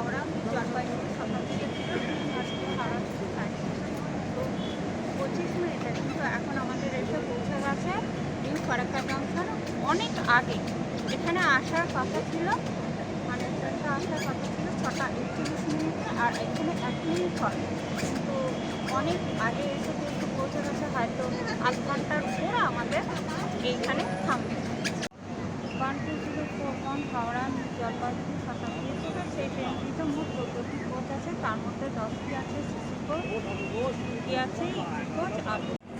Howrah Jalpaiguri Shatabdi express আজকে হাওড়া থেকে তো পঁচিশ মিনিটে, কিন্তু এখন আমাদের এসে পৌঁছে গেছে নিউ ফারাক্কা জংশন অনেক আগে। এখানে আসার কথা ছিল মানে আসার কথা ছিল ছটা একত্রিশ মিনিটে আর এখানে এক মিনিট হয় কিন্তু অনেক আগে এসে কিন্তু পৌঁছে গেছে, হয়তো আধ ঘণ্টার পর আমাদের এইখানে থামবে। ওয়ান টু হাওড়া জলপাইগুড়ি মোট চোদ্দোটি কোচ আছে তার মধ্যে দশটি আছে সিসি আছে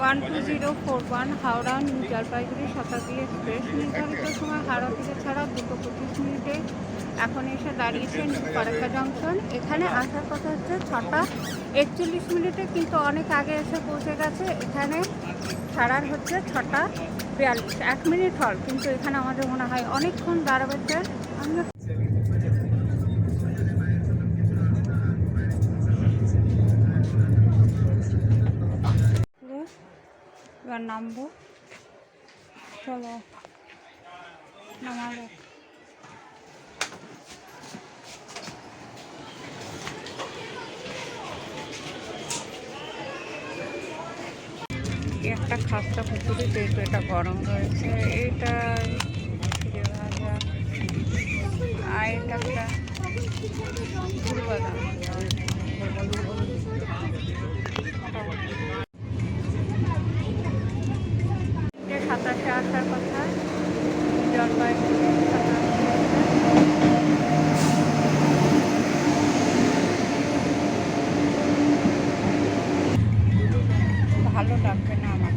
one two zero four one Howrah new Jalpaiguri Shatabdi express. নির্ধারিত সময় হাওড়া থেকে ছাড়া দুটো পঁচিশ মিনিটে এখন এসে দাঁড়িয়েছে নিউ ফারাক্কা জংশন। এখানে আসার কথা হচ্ছে ছটা একচল্লিশ মিনিটে কিন্তু অনেক আগে এসে পৌঁছে গেছে। এখানে ছাড়ার হচ্ছে ছটা বিয়াল্লিশ, এক মিনিট হল। কিন্তু এখানে আমাদের মনে হয় অনেকক্ষণ দাঁড়াবে। ট্রেন এবার নামবো। চলো নামার একটা খাস্তা পুকুরি যেহেতু এটা গরম রয়েছে এটা চিড়ে ভাজা। আর এটা একটা গুড় এটা আসার কথা। জলপাইগুড়ি ভালো লাগবে না আমার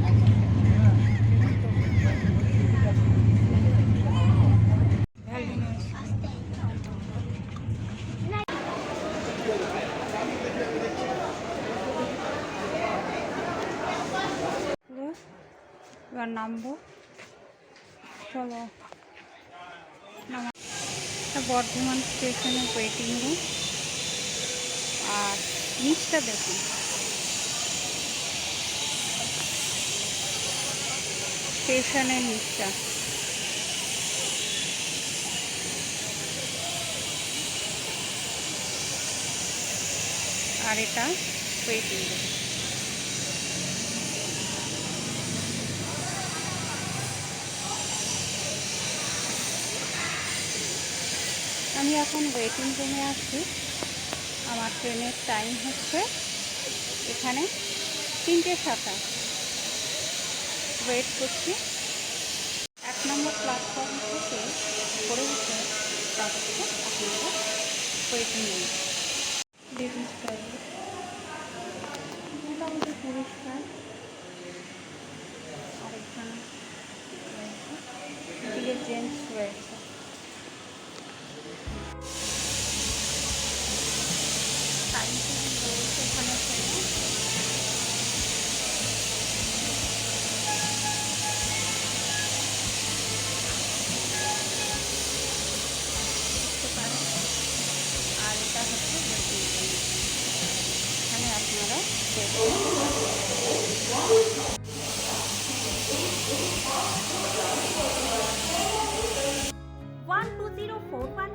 এবার নামবো চলো নামা এটা বর্ধমান স্টেশনে ওয়েটিং রুম আর নিচটা দেখুন। স্টেশনের নিচটা। আর এটা ওয়েটিং রুম আমি এখন ওয়েটিং রুমে আছি। আমার ট্রেনের টাইম হচ্ছে এখানে তিনটে সাতাশ। ওয়েট করছি। এক নম্বর প্ল্যাটফর্ম থেকে পড়ে উঠে ওয়েটিং রুম লেডিস আরেকখানে রয়েছে। জেন্টস রয়েছে।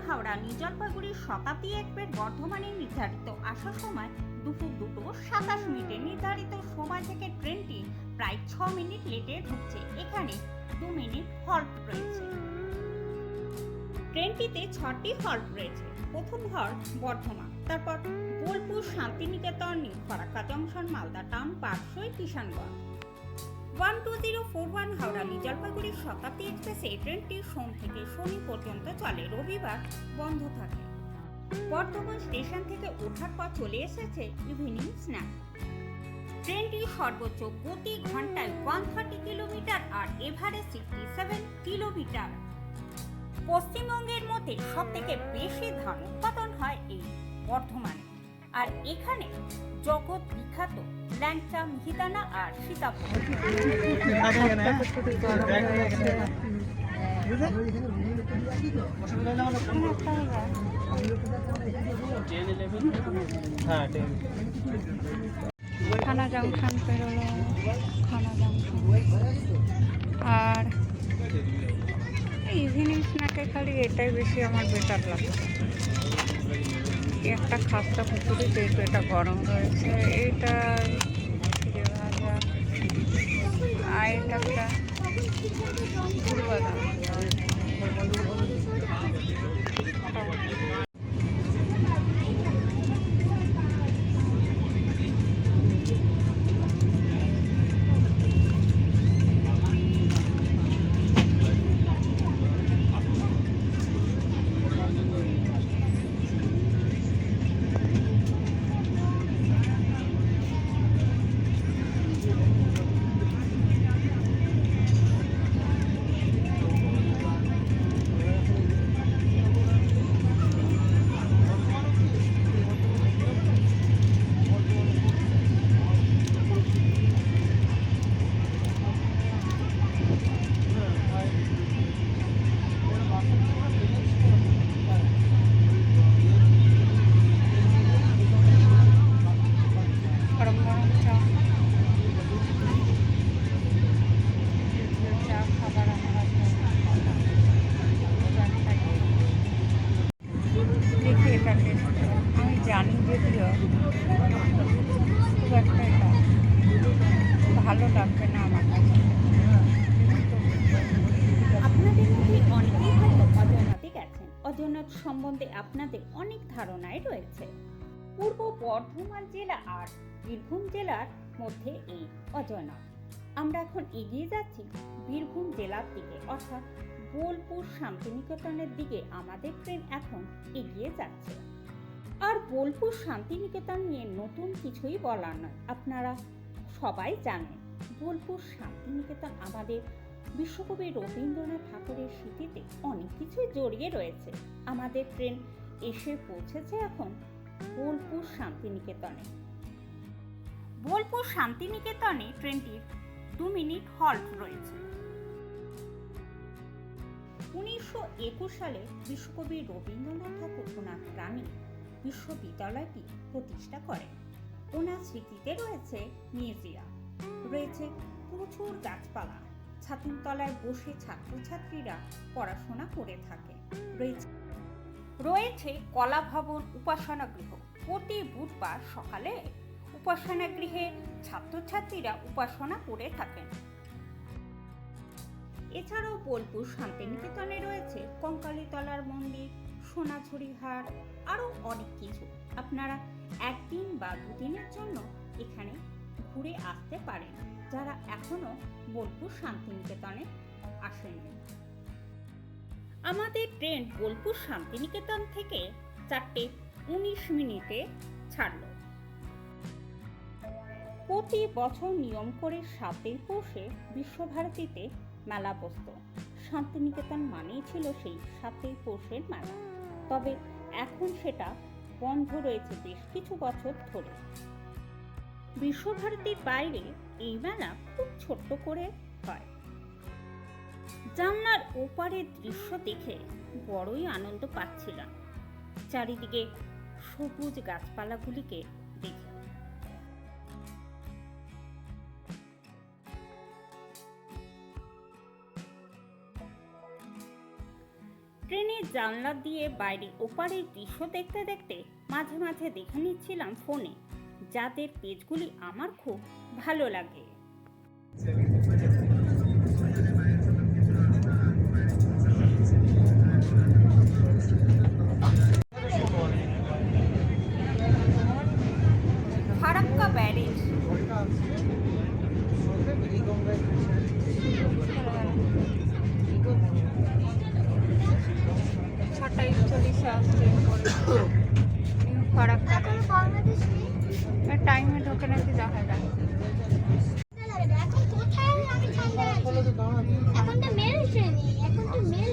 হাওড়া নিউ জলপাইগুড়ির শতাব্দী এক্সপ্রেস বর্ধমানে নির্ধারিত। আসার সময় দুপুর দুটো সাতাশ মিনিটে নির্ধারিত সময় থেকে ট্রেনটি প্রায় ছ মিনিট লেটে ঢুকছে। এখানে দু মিনিট হল্ট রয়েছে। ট্রেনটিতে ছটি হল্ট রয়েছে। প্রথম হল্ট বর্ধমান। তারপর Bolpur Santiniketan Farakka junction Malda town, পার্শ্বই Kishanganj one two zero four one Howrah new Jalpaiguri Shatabdi express এই ট্রেনটি সোম থেকে শনি পর্যন্ত চলে, রবিবার বন্ধ থাকে। বর্ধমান স্টেশন থেকে ওঠার পর চলে এসেছে ইভিনিং স্ন্যাক। ট্রেনটি সর্বোচ্চ গতি ঘন্টায় ওয়ান থার্টি কিলোমিটার আর এভারেজ সিক্সটি সেভেন কিলোমিটার। পশ্চিমবঙ্গের মধ্যে সব থেকে বেশি ধান উৎপাদন বর্ধমানে। আর এখানে জগৎ বিখ্যাত ল্যাংচা, মিহিদানা আর হ্যাঁ খানা জাংশন পেরোলো, খানা জাংশন। আর ইভিনিং স্ন্যাকে খালি এটাই বেশি আমার বেটার লাগে। একটা খাস্তা পুকুরি যেহেতু এটা গরম রয়েছে এটা চিড়ে ভাজা। আর এটা একটা ঝুল আপনাদের অনেক ধারণাই রয়েছে। পূর্ব বর্ধমান জেলা আর বীরভূম জেলার মধ্যে এই অজয়নাথ আমরা এখন এগিয়ে যাচ্ছি বীরভূম জেলার দিকে, অর্থাৎ বোলপুর শান্তিনিকেতনের দিকে আমাদের ট্রেন এখন এগিয়ে যাচ্ছে। আর বোলপুর শান্তিনিকেতন নিয়ে নতুন কিছুই বলার নয়। আপনারা সবাই জানেন, বোলপুর শান্তিনিকেতন আমাদের বিশ্বকবি রবীন্দ্রনাথ ঠাকুরের স্মৃতিতে অনেক কিছুই জড়িয়ে রয়েছে। আমাদের ট্রেন এসে পৌঁছেছে এখন বোলপুর শান্তিনিকেতনে। বোলপুর শান্তিনিকেতনে ট্রেনটির দু মিনিট হল্ট রয়েছে। উনিশশো একুশ সালে বিশ্বকবি রবীন্দ্রনাথ ঠাকুর ওনার গ্রামে বিশ্ববিদ্যালয়টি প্রতিষ্ঠা করেন। ওনার স্মৃতিতে রয়েছে মিউজিয়াম। রয়েছে প্রচুর গাছপালা। ছাতিম তলায় বসে ছাত্রছাত্রীরা পড়াশোনা করে থাকে। রয়েছে রয়েছে কলা ভবন উপাসনা গৃহ প্রতি বুধবার সকালে উপাসনা গৃহে ছাত্রছাত্রীরা উপাসনা করে থাকেন। এছাড়াও বোলপুর শান্তিনিকেতনে রয়েছে কঙ্কালীতলার মন্দির, সোনাঝুরি হাট, আরও অনেক কিছু। আপনারা একদিন বা দুদিনের জন্য এখানে ঘুরে আসতে পারেন, যারা এখনও বোলপুর শান্তিনিকেতনে আসেননি। আমাদের ট্রেন বোলপুর শান্তিনিকেতন থেকে চারটে উনিশ মিনিটে ছাড়ল। প্রতি বছর নিয়ম করে সাতই পৌষে বিশ্বভারতীতে মেলা বসত। শান্তিনিকেতন মানেই ছিল সেই সাতই পৌষের মেলা। তবে এখন সেটা বন্ধ রয়েছে বেশ কিছু বছর ধরে। বিশ্বভারতীর বাইরে এই মেলা খুব ছোট্ট করে হয়। জানলার ওপারের দৃশ্য দেখে বড়ই আনন্দ পাচ্ছিলাম। চারিদিকে সবুজ গাছপালাগুলিকে দেখে। ট্রেনের জানলা দিয়ে বাইরে ওপারের দৃশ্য দেখতে দেখতে মাঝে মাঝে দেখে নিচ্ছিলাম ফোনে। যাদের পেজগুলি আমার খুব ভালো লাগে। টাইমে ঢোকে নাকি দেখা যায় এখন তো মেল ট্রেনে এখন তো মেল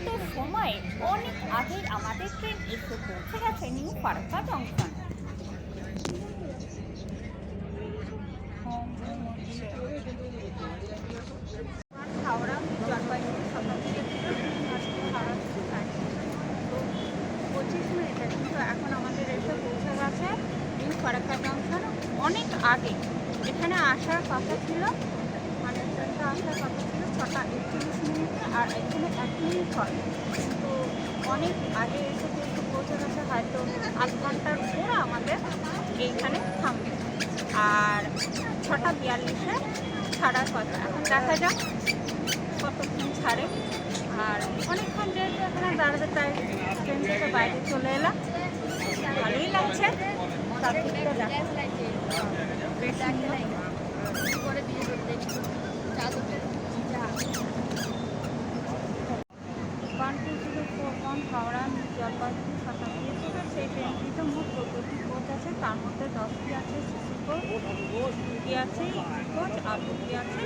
আছে সময়ে, অনেক আগেই আমাদের ট্রেন এসে পৌঁছে গেছে নিউ ফারাক্কা জংশন। হাওড়া জলপাইগুড়ি থেকে পঁচিশ মিনিটে কিন্তু এখন আমাদের এসে পৌঁছে নিউ ফারাক্কা জংশন। অনেক আগে, এখানে আসার কথা ছিল মানে আসার কথা ছটা একচল্লিশ মিনিটে আর এখানে এক মিনিট হয়। তো অনেক আগে এসে কিন্তু পৌঁছে গেছে হয়তো আধ ঘণ্টার উপরে আমাদের এইখানে থামবে। আর ছটা বিয়াল্লিশে ছাড়ার কথা। এখন দেখা যাক কতক্ষণ ছাড়ে। আর অনেকক্ষণ যেহেতু এখানে দাঁড়াতে তাই ট্রেন থেকে বাইরে চলে এলাম। ভালোই লাগছে। দেখো। বেশ সুন্দর। One two one Howrah, Jalpaiguri Shatabdi express সেই ট্রেনটিতে মোট চোদ্দোটি কোচ আছে, তার মধ্যে দশটি আছে সিসি কোচ, দুটি আছে কোচ, আর দুটি আছে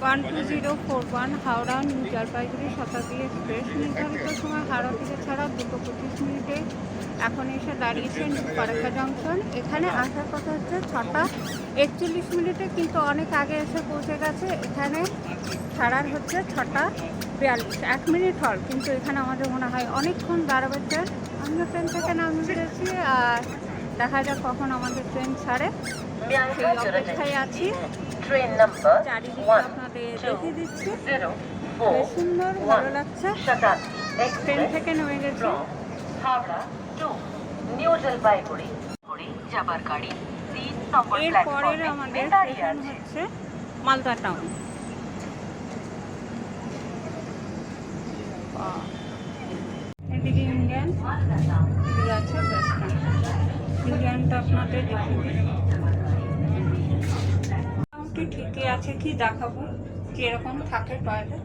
one two zero four one, Howrah, new Jalpaiguri Shatabdi express. নির্ধারিত সময় হাওড়া থেকে ছাড়া দুটো পঁচিশ মিনিটে এখন এসে দাঁড়িয়েছে নিউ ফারাক্কা জংশন। এখানে আসার কথা হচ্ছে ছটা একচল্লিশ মিনিটে, কিন্তু অনেক আগে এসে পৌঁছে গেছে। এখানে ছাড়ার হচ্ছে ছটা বিয়াল্লিশ এক মিনিট হল কিন্তু এখানে আমাদের মনে হয় অনেকক্ষণ দাঁড়াবে ট্রেন আমরা ট্রেন থেকে নামে বেরোছি আর দেখা যাক কখন আমাদের ট্রেন ছাড়ে। সেই অপেক্ষায় আছি। Number চারিদিকে আপনাদের দেখিয়ে দিচ্ছি। বেশ সুন্দর ভালো লাগছে। ট্রেন থেকে নেমে গেছি from Howrah to New Jalpaiguri করে যাবার গাড়ি তিন নম্বর এর পরের আমাদের হচ্ছে মালদা টাউন এদিকে ইন্ডিয়ান এদিকে আছে ওয়েস্টার্ন ইন্ডিয়ানটা আপনাদের দিই। মোটামুটি ঠিকই আছে, কি দেখাবো? কীরকম থাকে টয়লেট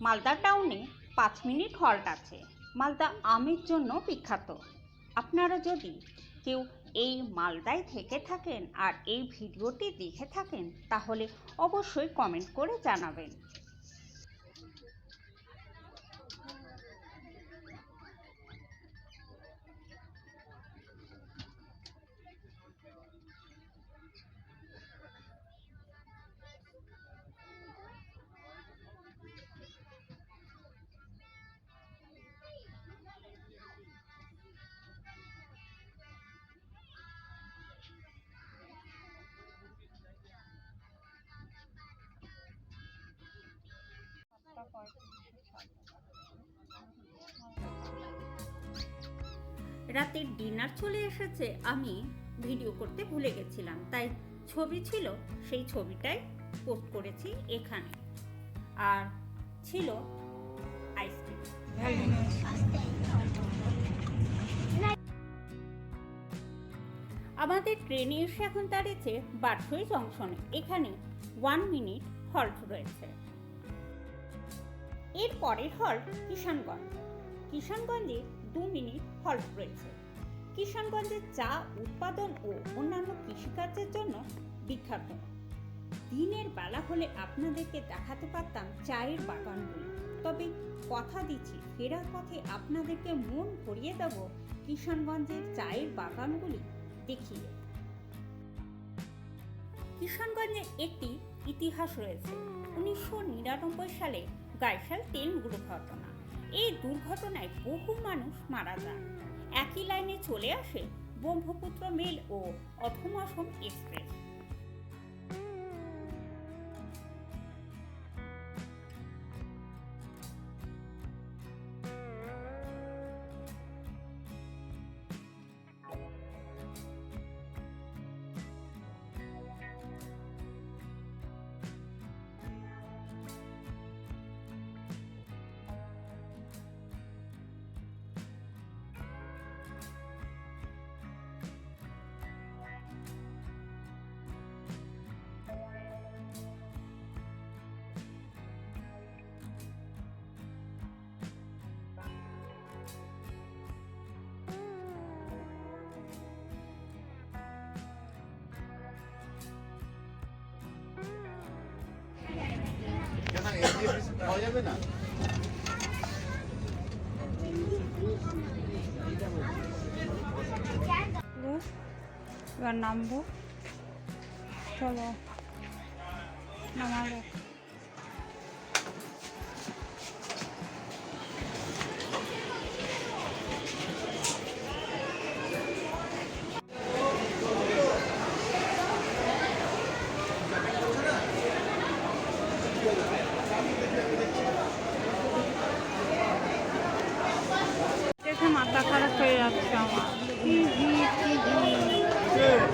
মালদা টাউনে পাঁচ মিনিট হল্ট আছে। মালদা আমের জন্য বিখ্যাত। আপনারা যদি কেউ এই মালদায় থেকে থাকেন আর এই ভিডিওটি দেখে থাকেন, তাহলে অবশ্যই কমেন্ট করে জানাবেন। রাতের ডিনার চলে এসেছে। আমি ভিডিও করতে ভুলে গেছিলাম, তাই ছবি ছিল, সেই ছবিটাই পোস্ট করেছি এখানে। আর ছিল আইসক্রিম আমাদের ট্রেনে এসে এখন দাঁড়িয়েছে বারসই জংশনে। এখানে ওয়ান মিনিট হল্ট রয়েছে। এর পরের হল্ট কিষানগঞ্জ। কিষানগঞ্জে দু মিনিট হল্ট রয়েছে। কিষানগঞ্জে চা উৎপাদন ও অন্যান্য কৃষিকাজের জন্য বিখ্যাত। দিনের বেলা হলে আপনাদেরকে দেখাতে পারতাম চায়ের বাগানগুলো। তবে কথা দিচ্ছি, ফেরার পথে আপনাদেরকে মন ভরিয়ে দেব কিষানগঞ্জের চায়ের বাগানগুলি দেখিয়ে। কিষানগঞ্জে একটি ইতিহাস রয়েছে। উনিশশো নিরানব্বই সালে গাইশাল ট্রেন দুর্ঘটনা এই দুর্ঘটনায় বহু মানুষ মারা যান। একই লাইনে চলে আসে ব্রহ্মপুত্র মেল ও অথমাসম এক্সপ্রেস। এবার নামবো। চলো নামাবো দেখে মাথা খারাপ হয়ে যাচ্ছে আমার কি ভিড় কি ভিড়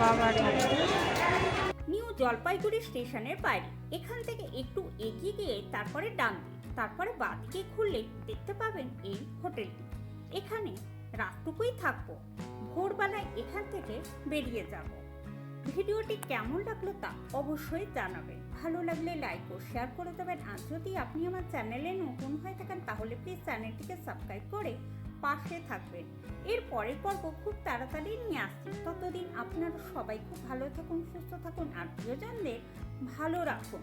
বাবারে নিউ জলপাইগুড়ি স্টেশনের বাইরে। এখান থেকে একটু এগিয়ে গিয়ে তারপরে ডান দিক, তারপরে বাঁদিকে খুললে দেখতে পাবেন এই হোটেলটি। এখানে রাতটুকুই থাকব। ভোরবেলায় এখান থেকে বেরিয়ে যাব। ভিডিওটি কেমন লাগল তা অবশ্যই জানাবেন। ভালো লাগলে লাইক ও শেয়ার করে দেবেন। আর যদি আপনি আমার চ্যানেলে নতুন হয়ে থাকেন, তাহলে প্লিজ চ্যানেলটিকে সাবস্ক্রাইব করে পাশে থাকবেন এর পরের পর্ব খুব তাড়াতাড়ি নিয়ে আসছি। ততদিন আপনারা সবাই খুব ভালো থাকুন, সুস্থ থাকুন, আর প্রিয়জনদের ভালো রাখুন।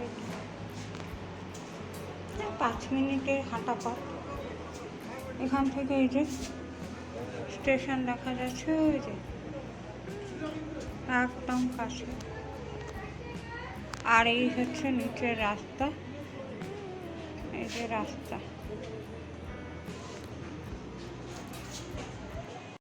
এই পাঁচ মিনিটের হাঁটা পথ। এখান থেকে এই যে স্টেশন দেখা যাচ্ছে, ওই যে একদম কাছে। আর এই হচ্ছে নিচের রাস্তা। এই যে রাস্তা।